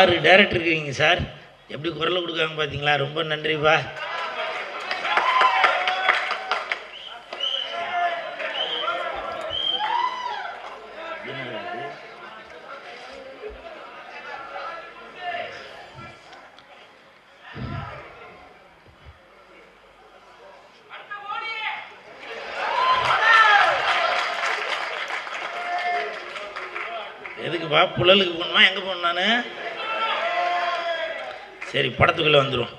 ஆறு டேரக்டர் இருக்கீங்க சார். எப்படி குரல் கொடுக்காங்க பார்த்தீங்களா? ரொம்ப நன்றிப்பா. எதுக்குப்பா புழலுக்கு போகணுமா? எங்கே போகணும் நான்? சரி படத்துக்குள்ளே வந்துடும்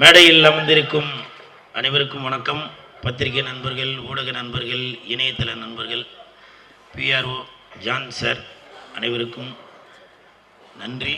மேடையில் அமர்ந்திருக்கும் அனைவருக்கும் வணக்கம். பத்திரிகை நண்பர்கள் ஊடக நண்பர்கள் இணையதள நண்பர்கள் பிஆர்ஓ ஜான் சார் அனைவருக்கும் நன்றி.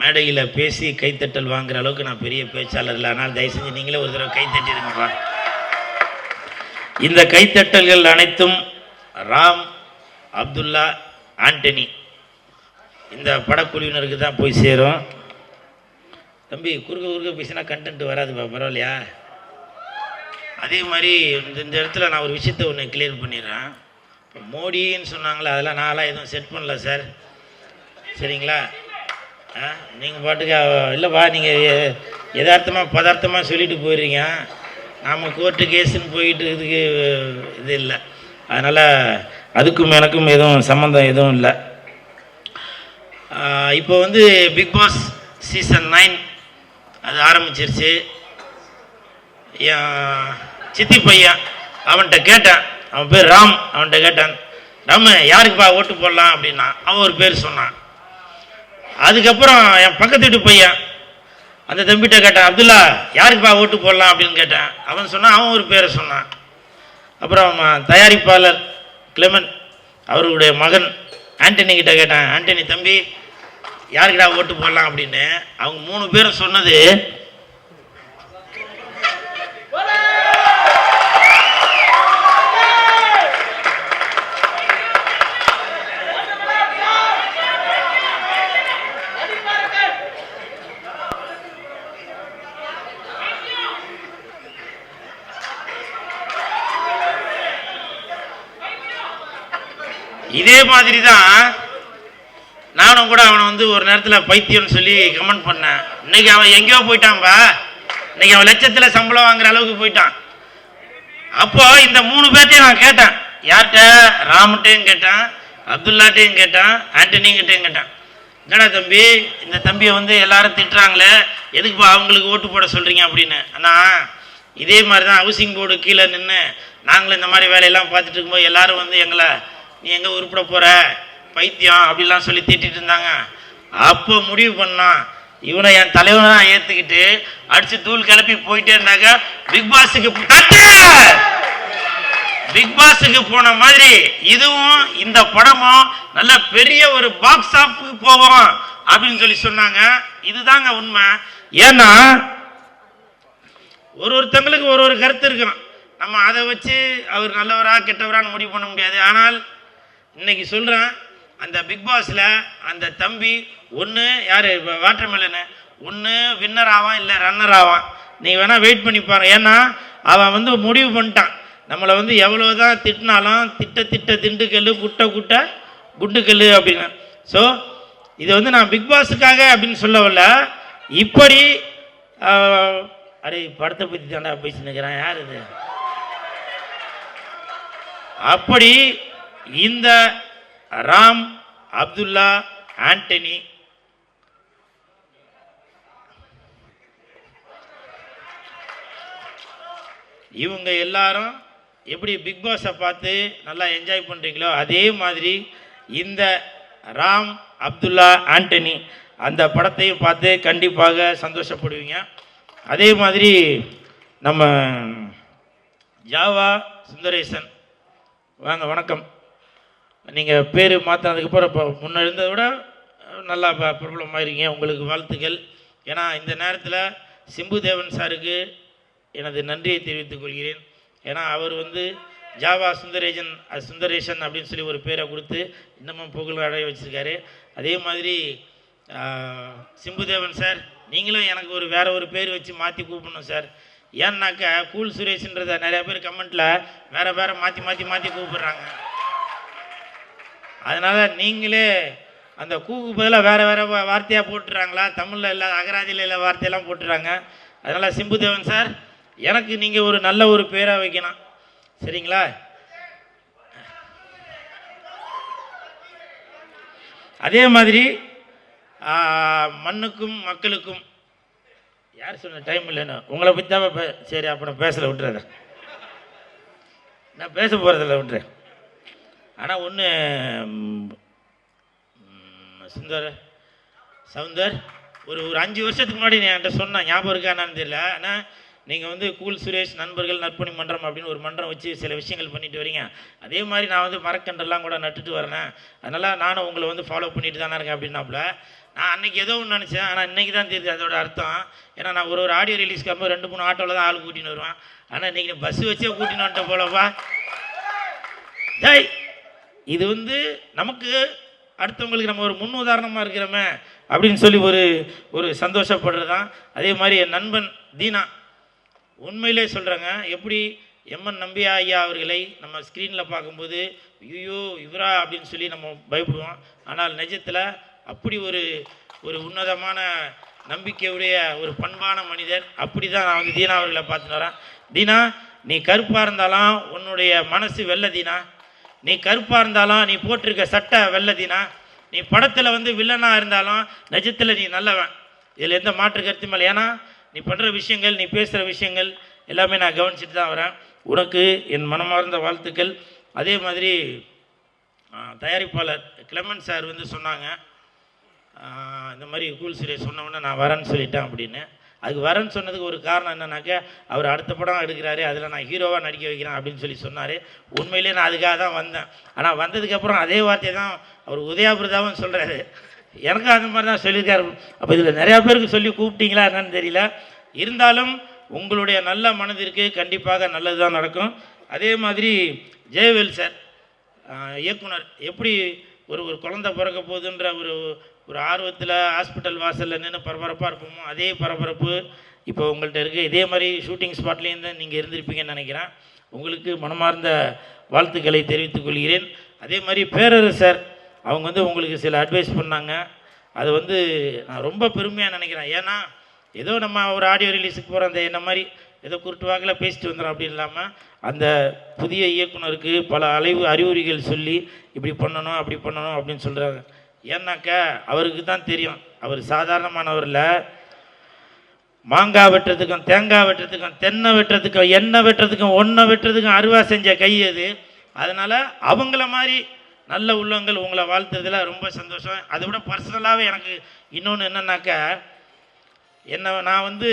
மேடையில் பேசி கைத்தட்டல் வாங்குற அளவுக்கு நான் பெரிய பேச்சாளர் இல்லை. ஆனால் தயவு செஞ்சு நீங்களே ஒரு தடவை கைத்தட்டிருங்கப்பா. இந்த கைத்தட்டல்கள் அனைத்தும் ராம் அப்துல்லா ஆண்டனி. இந்த படக்குழுவினருக்கு தான் போய் சேரும். தம்பி குறுக்க குறுக்க பேசினா கண்டென்ட் வராதுப்பா பரவாயில்லையா? அதே மாதிரி இந்த இந்த இடத்துல நான் ஒரு விஷயத்தை ஒன்று கிளியர் பண்ணிடுறேன். இப்போ மோடின்னு சொன்னாங்களே அதெல்லாம் நான்லாம் எதுவும் செட் பண்ணல சார் சரிங்களா? ஆ நீங்கள் பாட்டுக்கு இல்லைப்பா நீங்கள் யதார்த்தமாக பதார்த்தமாக சொல்லிட்டு போயிடுறீங்க நாம் கோர்ட்டு கேஸுன்னு போயிட்டு இதுக்கு இது இல்லை. அதனால் அதுக்கும் எனக்கும் எதுவும் சம்மந்தம் எதுவும் இல்லை. இப்போ வந்து பிக் பாஸ் சீசன் நைன் அது ஆரம்பிச்சிருச்சு. என் சித்தி பையன் அவன்கிட்ட கேட்டேன். அவன் பேர் ராம் அவன்கிட்ட கேட்டான். ராமு யாருக்குப்பா ஓட்டு போடலாம் அப்படின்னா அவன் ஒரு பேர் சொன்னான். அதுக்கப்புறம் என் பக்கத்து வீட்டு பையன் அந்த தம்பிகிட்ட கேட்டேன் அப்துல்லா யாருக்குப்பா ஓட்டு போடலாம் அப்படின்னு கேட்டேன். அவன் சொன்னான் அவன் ஒரு பேரை சொன்னான். அப்புறம் தயாரிப்பாளர் கிளெமன் அவருடைய மகன் ஆண்டனி கிட்ட கேட்டேன் ஆண்டனி தம்பி யாருக்குடா ஓட்டு போடலாம் அப்படின்னு அவங்க மூணு பேரும் சொன்னது இதே மாதிரி தான் நானும் கூட அவனை வந்து ஒரு நேரத்தில் பைத்தியம்னு சொல்லி கமெண்ட் பண்ணேன். இன்னைக்கு அவன் எங்கேயோ போயிட்டான்பா இன்னைக்கு அவன் லட்சத்தில் சம்பளம் வாங்குற அளவுக்கு போயிட்டான். அப்போ இந்த மூணு பேர்ட்டையும் நான் கேட்டேன். யார்கிட்ட? ராமுட்டையும் கேட்டேன் அப்துல்லாட்டையும் கேட்டேன் ஆண்டனிங்கிட்டையும் கேட்டேன். என்னடா தம்பி இந்த தம்பியை வந்து எல்லாரும் திட்டுறாங்களே எதுக்குப்பா அவங்களுக்கு ஓட்டு போட சொல்கிறீங்க அப்படின்னு. அண்ணா இதே மாதிரி தான் ஹவுசிங் போர்டு கீழே நின்று நாங்களும் இந்த மாதிரி வேலையெல்லாம் பார்த்துட்டு இருக்கும்போது எல்லாரும் வந்து எங்களை நீ எங்கே உருப்பிட போகிற பைத்தியம் அப்படிலாம் சொல்லி திட்டிட்டு இருந்தாங்க. அப்போ முடிவு பண்ணான் இவனை என் தலைவனாக ஏற்றுக்கிட்டு அடித்து தூள் கிளப்பி போயிட்டே இருந்தாங்க. பிக் பாஸுக்கு பிக் பாஸுக்கு போன மாதிரி இதுவும் இந்த படமும் நல்ல பெரிய ஒரு பாக்ஸ் ஆஃபுக்கு போவோம் அப்படின்னு சொல்லி சொன்னாங்க. இதுதாங்க உண்மை. ஏன்னா ஒரு ஒருத்தங்களுக்கு ஒரு ஒரு கருத்து இருக்கும் நம்ம அதை வச்சு அவர் நல்லவரா கெட்டவரான்னு முடிவு பண்ண முடியாது. ஆனால் இன்னைக்கு சொல்கிறேன் அந்த பிக் பாஸில் அந்த தம்பி ஒன்று யார் வாட்டர் ஒன்று வின்னர் ஆவான் இல்லை ரன்னர் ஆவான். நீங்கள் வேணால் வெயிட் பண்ணி பாருங்க ஏன்னா அவன் வந்து முடிவு பண்ணிட்டான். நம்மளை வந்து எவ்வளோ தான் திட்டினாலும் திட்ட திட்ட திண்டுக்கல் குட்ட குட்ட குண்டுக்கல் அப்படின்னு. ஸோ இது வந்து நான் பிக் பாஸுக்காக அப்படின்னு சொல்ல வரல. இப்படி அடே படத்தை பற்றி தாண்டா பேசி நிற்கிறேன் யார் இது? அப்படி இந்த ராம் அப்துல்லா ஆண்டனி. இவங்க எல்லாரும் எப்படி பிக் பாஸை பார்த்து நல்லா என்ஜாய் பண்ணுறீங்களோ அதே மாதிரி இந்த ராம் அப்துல்லா ஆண்டனி அந்த படத்தையும் பார்த்து கண்டிப்பாக சந்தோஷப்படுவீங்க. அதே மாதிரி நம்ம ஜாவா சுந்தரேசன். வாங்க வணக்கம். நீங்கள் பேர் மாற்றினதுக்கப்புறம் இப்போ முன்னே இருந்ததை விட நல்லா ப- பிரபலமாயிருக்கீங்க. உங்களுக்கு வாழ்த்துக்கள். ஏன்னா இந்த நேரத்தில் சிம்பு தேவன் சாருக்கு எனது நன்றியை தெரிவித்துக் கொள்கிறேன். ஏன்னா அவர் வந்து ஜாவா சுந்தரேஜன் சுந்தரேஷன் அப்படின்னு சொல்லி ஒரு பேரை கொடுத்து இன்னமும் புகழ் அடைய வச்சிருக்காரு. அதே மாதிரி சிம்பு சிம்புதேவன் சார் நீங்களும் எனக்கு ஒரு வேற ஒரு பேர் வச்சு மாற்றி கூப்பிடணும் சார். ஏன்னாக்கா கூல் சுரேஷ்ன்றத நிறையா பேர் கமெண்ட்டில் வேறு வேறு மாற்றி மாற்றி மாற்றி கூப்பிட்றாங்க. அதனால் நீங்களே அந்த கூக்கு பதிலாக வேறு வேறு வார்த்தையாக போட்டுறாங்களா? தமிழில் இல்லாத அகராதியில் இல்லாத வார்த்தையெல்லாம் போட்டுறாங்க. அதனால் சிம்புதேவன் சார் எனக்கு நீங்கள் ஒரு நல்ல ஒரு பேராக வைக்கணும். சரிங்களா? அதே மாதிரி மண்ணுக்கும் மக்களுக்கும் யார் சொன்ன டைம் இல்லைன்னு? உங்களை பற்றி தான் பே சரி அப்புறம் பேசலை பேசல விட்டுறத. நான் பேச போகிறதில்ல விட்டுறேன். ஆனால் ஒன்று சுந்தர் சவுந்தர் ஒரு ஒரு அஞ்சு வருஷத்துக்கு முன்னாடி நீ என்கிட்ட சொன்னேன் ஞாபகம் இருக்கா என்னன்னு தெரியல. ஆனால் நீங்கள் வந்து கூல் சுரேஷ் நண்பர்கள் நற்பணி மன்றம் அப்படின்னு ஒரு மன்றம் வச்சு சில விஷயங்கள் பண்ணிட்டு வரீங்க. அதே மாதிரி நான் வந்து மரக்கன்றெல்லாம் கூட நட்டுட்டு வரேன். அதனால் நானும் உங்களை வந்து ஃபாலோ பண்ணிட்டு தானே இருக்கேன் அப்படின்னாப்புல. நான் அன்னைக்கு ஏதோ ஒன்று நினச்சேன் ஆனால் இன்றைக்கி தான் தெரியுது அதோட அர்த்தம். ஏன்னா நான் ஒரு ஒரு ஆடியோ ரிலீஸ் கம்போ ரெண்டு மூணு ஆட்டோவில் தான் ஆள் கூட்டின்னு வருவேன். ஆனால் இன்றைக்கி பஸ் வச்சே கூட்டின்னு வந்துட்டேன் போலப்பா. ஜெய் இது வந்து நமக்கு அடுத்தவங்களுக்கு நம்ம ஒரு முன் உதாரணமாக இருக்கிறோமே அப்படின்னு சொல்லி ஒரு ஒரு சந்தோஷப்படுறது தான் அதே மாதிரி என் நண்பன் தீனா உண்மையிலே சொல்கிறேங்க எப்படி எம்என் நம்பியா ஐயா அவர்களை நம்ம ஸ்க்ரீனில் பார்க்கும்போது ஐயோ இவரா அப்படின்னு சொல்லி நம்ம பயப்படுவோம். ஆனால் நிஜத்தில் அப்படி ஒரு ஒரு உன்னதமான நம்பிக்கையுடைய ஒரு பண்பான மனிதர் அப்படி தான் நான் வந்து தீனா அவர்களை பார்த்துன்னு வரேன். தீனா நீ கருப்பாக இருந்தாலும் உன்னுடைய மனசு வெள்ள தீனா. நீ கருப்பாக இருந்தாலும் நீ போட்டிருக்க சட்டை வெள்ளதினா நீ படத்தில் வந்து வில்லனாக இருந்தாலும் நிஜத்தில் நீ நல்லவன். இதில் எந்த மாற்று கருத்தும் இல்லை. ஏன்னா நீ பண்ணுற விஷயங்கள் நீ பேசுகிற விஷயங்கள் எல்லாமே நான் கவனிச்சுட்டு தான் வரேன். உனக்கு என் மனமார்ந்த வாழ்த்துக்கள். அதே மாதிரி தயாரிப்பாளர் கிளமன் சார் வந்து சொன்னாங்க. இந்த மாதிரி கூல் சுரேஷ் சொன்னவுடனே நான் வரேன்னு சொல்லிட்டேன் அப்படின்னு. அதுக்கு வரேன்னு சொன்னதுக்கு ஒரு காரணம் என்னன்னாக்கா அவர் அடுத்த படம் எடுக்கிறாரு அதில் நான் ஹீரோவாக நடிக்க வைக்கிறேன் அப்படின்னு சொல்லி சொன்னார். உண்மையிலேயே நான் அதுக்காக தான் வந்தேன். ஆனால் வந்ததுக்கப்புறம் அதே வார்த்தையை தான் அவர் உதயாபிரதாவும் சொல்கிறாரு எனக்கும் அந்த மாதிரி தான் சொல்லியிருக்காரு. அப்போ இதில் நிறையா பேருக்கு சொல்லி கூப்பிட்டீங்களா என்னன்னு தெரியல. இருந்தாலும் உங்களுடைய நல்ல மனதிற்கு கண்டிப்பாக நல்லது தான் நடக்கும். அதே மாதிரி ஜெயவேல் சார் இயக்குனர் எப்படி ஒரு ஒரு குழந்தை பிறக்க போகுதுன்ற ஒரு ஒரு ஆர்வத்தில் ஹாஸ்பிட்டல் வாசலில் நின்று பரபரப்பாக இருப்போமோ அதே பரபரப்பு இப்போ உங்கள்கிட்ட இருக்குது இதே மாதிரி ஷூட்டிங் ஸ்பாட்லேயும் தான் நீங்கள் இருந்திருப்பீங்கன்னு நினைக்கிறேன். உங்களுக்கு மனமார்ந்த வாழ்த்துக்களை தெரிவித்துக் கொள்கிறேன். அதே மாதிரி பேரரசர் அவங்க வந்து உங்களுக்கு சில அட்வைஸ் பண்ணாங்க. அது வந்து நான் ரொம்ப பெருமையாக நினைக்கிறேன். ஏன்னா ஏதோ நம்ம ஒரு ஆடியோ ரிலீஸுக்கு போகிற அந்த என்ன மாதிரி ஏதோ குருட்டு வாக்கில் பேசிட்டு வந்துடும் அப்படி இல்லாமல் அந்த புதிய இயக்குனருக்கு பல அலைவு அறிவுரைகள் சொல்லி இப்படி பண்ணணும் அப்படி பண்ணணும் அப்படின்னு சொல்கிறாங்க ஏன்னாக்கா அவருக்கு தான் தெரியும். அவர் சாதாரணமானவரில். மாங்காய் வெட்டுறதுக்கும் தேங்காய் வெட்டுறதுக்கும் தென்னை வெட்டுறதுக்கும் எண்ணெய் வெட்டுறதுக்கும் ஒன்றை வெட்டுறதுக்கும் அருவா செஞ்ச கை அது. அதனால் அவங்கள மாதிரி நல்ல உள்ளங்கள் உங்களை வாழ்த்துறதுல ரொம்ப சந்தோஷம். அதை விட பர்சனலாகவே எனக்கு இன்னொன்று என்னென்னாக்க என்ன நான் வந்து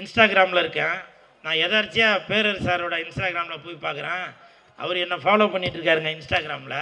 இன்ஸ்டாகிராமில் இருக்கேன். நான் எதார்ச்சியாக பேரர் சாரோட இன்ஸ்டாகிராமில் போய் பார்க்குறேன். அவர் என்னை ஃபாலோ பண்ணிகிட்ருக்காருங்க இன்ஸ்டாகிராமில்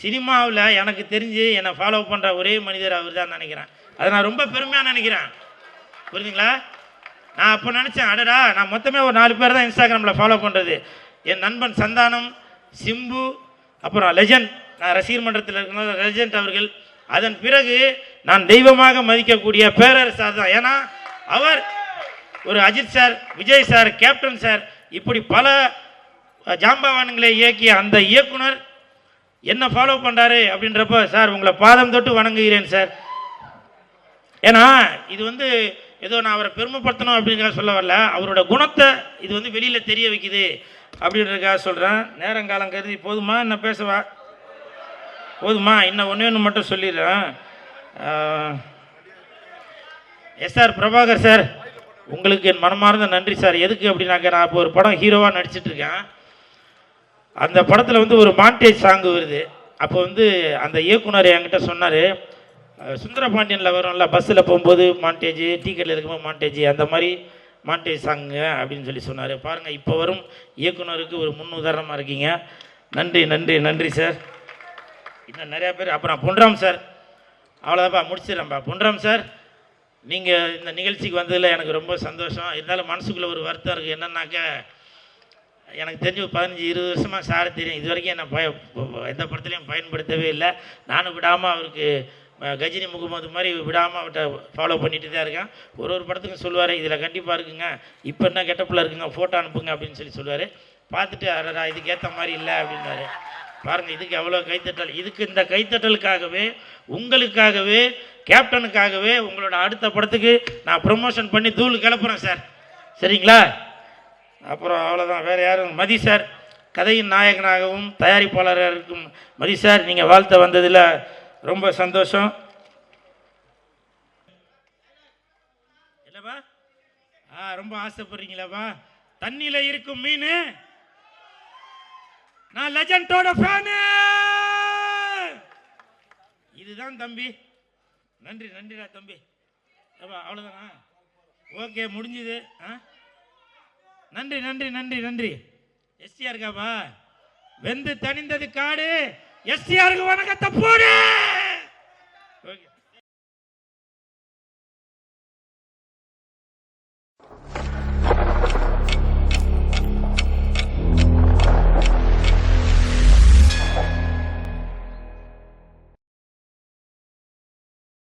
சினிமாவில் எனக்கு தெரிஞ்சு என்னை ஃபாலோ பண்ணுற ஒரே மனிதர் அவர் தான் நினைக்கிறேன். அதை நான் ரொம்ப பெருமையாக நினைக்கிறேன். புரியுதுங்களா நான் அப்போ நினச்சேன் அடடா நான் மொத்தமே ஒரு நாலு பேர் தான் இன்ஸ்டாகிராமில் ஃபாலோ பண்ணுறது என் நண்பன் சந்தானம் சிம்பு அப்புறம் லெஜண்ட் நான் ரசிகர் மன்றத்தில் இருக்கிற லெஜண்ட் அவர்கள். அதன் பிறகு நான் தெய்வமாக மதிக்கக்கூடிய பேரர் சார் தான். ஏன்னா அவர் ஒரு Ajith sir Vijay sir captain sir இப்படி பல ஜாம்பவான்களை இயக்கிய அந்த இயக்குனர் என்ன ஃபாலோ பண்ணுறாரு அப்படின்றப்ப சார் உங்களை பாதம் தொட்டு வணங்குகிறேன் சார். ஏன்னா இது வந்து ஏதோ நான் அவரை பெருமைப்படுத்தணும் அப்படிங்கிற சொல்ல வரல. அவரோட குணத்தை இது வந்து வெளியில் தெரிய வைக்குது அப்படின்றதுக்காக சொல்கிறேன் நேரங்காலம் கருதி போதுமா? என்ன பேசவா? போதுமா? இன்னும் ஒன்று ஒன்று மட்டும் சொல்லிடுறேன். எஸ் சார் பிரபாகர் சார் உங்களுக்கு என் மனமார்ந்த நன்றி சார். எதுக்கு அப்படின்னாக்க நான் இப்போ ஒரு படம் ஹீரோவாக நடிச்சிட்ருக்கேன் அந்த படத்தில் வந்து ஒரு மாண்டேஜ் சாங் வருது. அப்போ வந்து அந்த இயக்குனர் என்கிட்ட சொன்னார் சுந்தரபாண்டியனில் வரும்ல பஸ்ஸில் போகும்போது மாண்டேஜ் டிக்கெட்டில் இருக்கும்போது மாண்டேஜ் அந்த மாதிரி மாண்டேஜ் சாங்கு அப்படின்னு சொல்லி சொன்னார். பாருங்கள் இப்போ வரும் இயக்குனருக்கு ஒரு முன் உதாரணமாக இருக்கீங்க. நன்றி நன்றி நன்றி சார். இன்னும் நிறையா பேர் அப்புறம் பொன்ராம் சார். அவ்வளோதான்ப்பா முடிச்சிடறேன்ப்பா. பொன்ராம் சார் நீங்கள் இந்த நிகழ்ச்சிக்கு வந்ததில் எனக்கு ரொம்ப சந்தோஷம். இருந்தாலும் மனசுக்குள்ளே ஒரு வருத்தம் இருக்குது என்னன்னாக்க எனக்கு தெரிஞ்சு ஒரு பதினஞ்சு இருபது வருஷமாக சார் தெரியும். இது வரைக்கும் என்ன பய எந்த படத்துலையும் பயன்படுத்தவே இல்லை. நானும் விடாமல் அவருக்கு கஜினி முகமது மாதிரி விடாமல் அவர்கிட்ட ஃபாலோ பண்ணிட்டு தான் இருக்கேன். ஒரு ஒரு படத்துக்கும் சொல்லுவார் இதில் கண்டிப்பாக இருக்குங்க. இப்போ என்ன கெட்டப்பில் இருக்குங்க? ஃபோட்டோ அனுப்புங்க அப்படின்னு சொல்லி சொல்லுவார். பார்த்துட்டு அடடா இதுக்கு ஏற்ற மாதிரி இல்லை அப்படின்னாரு பாருங்கள் இதுக்கு எவ்வளோ கைத்தட்டல். இதுக்கு இந்த கைத்தட்டலுக்காகவே உங்களுக்காகவே கேப்டனுக்காகவே உங்களோட அடுத்த படத்துக்கு நான் ப்ரொமோஷன் பண்ணி தூள் கிளப்புறேன் சார். சரிங்களா? அப்புறம் அவ்வளோதான் வேறு யாரும் மதி சார் கதையின் நாயகனாகவும் தயாரிப்பாளராக இருக்கும் மதி சார் நீங்கள் வாழ்த்த வந்ததில் ரொம்ப சந்தோஷம். என்னப்பா? ஆ ரொம்ப ஆசைப்படுறீங்களாப்பா? தண்ணியில் இருக்கும் மீன்? நான் லெஜண்டோட ஃபேனு! இதுதான் தம்பி. நன்றி நன்றிடா தம்பி. ஏப்பா அவ்வளோதானா ஓகே முடிஞ்சுது. ஆ? நன்றி நன்றி நன்றி நன்றி. எஸ்டிஆர் இருக்காப்பா வெந்து தணிந்தது காடு. எஸ்டிஆருக்கு வணக்கத்தை போடு. ஓகே.